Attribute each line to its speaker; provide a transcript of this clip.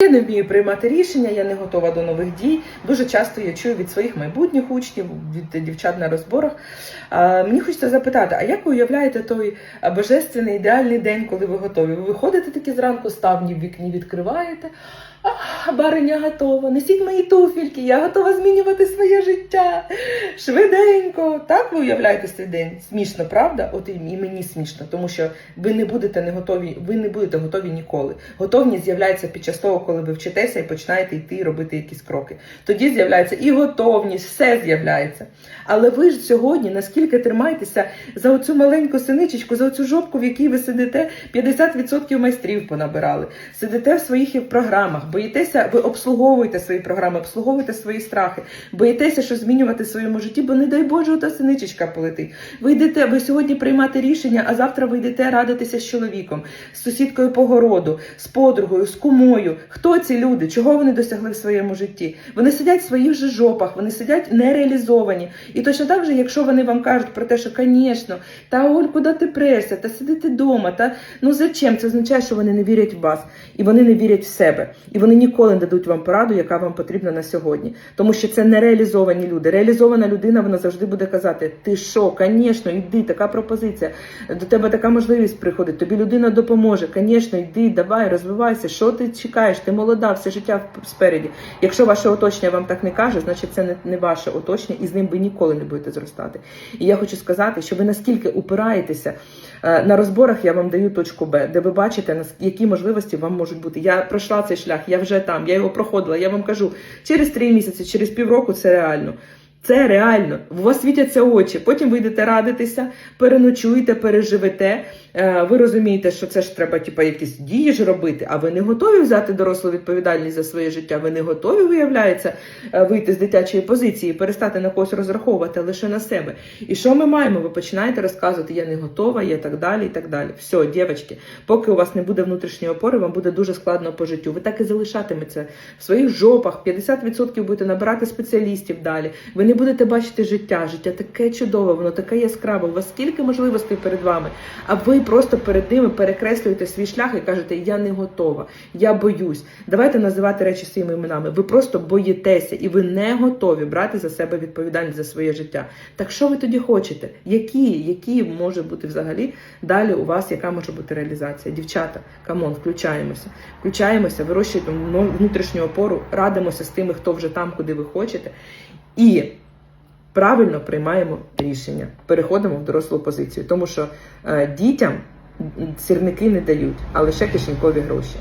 Speaker 1: Я не вмію приймати рішення, я не готова до нових дій. Дуже часто я чую від своїх майбутніх учнів, від дівчат на розборах. Мені хочеться запитати, а як ви уявляєте той божественний ідеальний день, коли ви готові? Ви виходите такі зранку, ставні в вікні відкриваєте. Бариня готова, несіть мої туфельки, я готова змінювати своє життя. Швиденько. Так ви уявляєте цей день? Смішно, правда? От і мені смішно, тому що ви не будете не готові, ви не будете готові ніколи. Готовність з'являється під час того, коли ви вчитеся і починаєте йти робити якісь кроки. Тоді з'являється і готовність, все з'являється. Але ви ж сьогодні наскільки тримаєтеся за оцю маленьку синичечку, за оцю жопку, в якій ви сидите, 50% майстрів понабирали. Сидите в своїх програмах, боїтеся, ви обслуговуєте свої програми, обслуговуєте свої страхи, боїтеся, що змінювати в своєму житті, бо не дай Боже, та синичечка полетить. Ви йдете, ви сьогодні приймати рішення, а завтра ви йдете радитися з чоловіком, з сусідкою по городу, з подругою, з кумою. Хто ці люди? Чого вони досягли в своєму житті? Вони сидять в своїх же жопах, вони сидять нереалізовані. І точно так же, якщо вони вам кажуть про те, що, звісно, та Оль, куди ти преся, та сидите вдома, та ну зачем? Це означає, що вони не вірять в вас, і вони не вірять в себе, і вони ніколи не дадуть вам пораду, яка вам потрібна на сьогодні. Тому що це нереалізовані люди. Реалізована людина вона завжди буде казати: Ти що, звісно, йди, така пропозиція. До тебе така можливість приходить. Тобі людина допоможе. Звісно, йди, давай, розвивайся. Що ти чекаєш? Ти молода, все життя спереді. Якщо ваше оточення вам так не каже, значить це не, не ваше оточення, і з ним ви ніколи не будете зростати. І я хочу сказати, що ви наскільки упираєтеся е, на розборах, я вам даю точку Б, де ви бачите, які можливості вам можуть бути. Я пройшла цей шлях, я вже там, я його проходила. Я вам кажу, через три місяці, через півроку це реально. Це реально. У вас світяться очі. Потім ви йдете радитися, переночуєте, переживете. Е, Ви розумієте, що це ж треба, типу, якісь дії ж робити, а ви не готові взяти дорослу відповідальність за своє життя. Ви не готові, виявляється, е, вийти з дитячої позиції, перестати на когось розраховувати лише на себе. І що ми маємо? Ви починаєте розказувати, я не готова, я так далі, і так далі. Все, дівчатки, поки у вас не буде внутрішньої опори, вам буде дуже складно по життю. Ви так і залишатиметеся в своїх жопах. 50% будете набирати спеціалістів далі. Ви не будете бачити життя. Життя таке чудове, воно таке яскраве. У вас скільки можливостей перед вами, а ви просто перед ними перекреслюєте свій шлях і кажете, я не готова, я боюсь. Давайте називати речі своїми іменами. Ви просто боїтеся і ви не готові брати за себе відповідальність за своє життя. Так що ви тоді хочете? Які, які може бути взагалі далі у вас, яка може бути реалізація? Дівчата, камон, включаємося. Включаємося, вирощуємо внутрішню опору, радимося з тими, хто вже там, куди ви хочете. І правильно приймаємо рішення, переходимо в дорослу позицію, тому що е, дітям сірники не дають, а лише кишенькові гроші.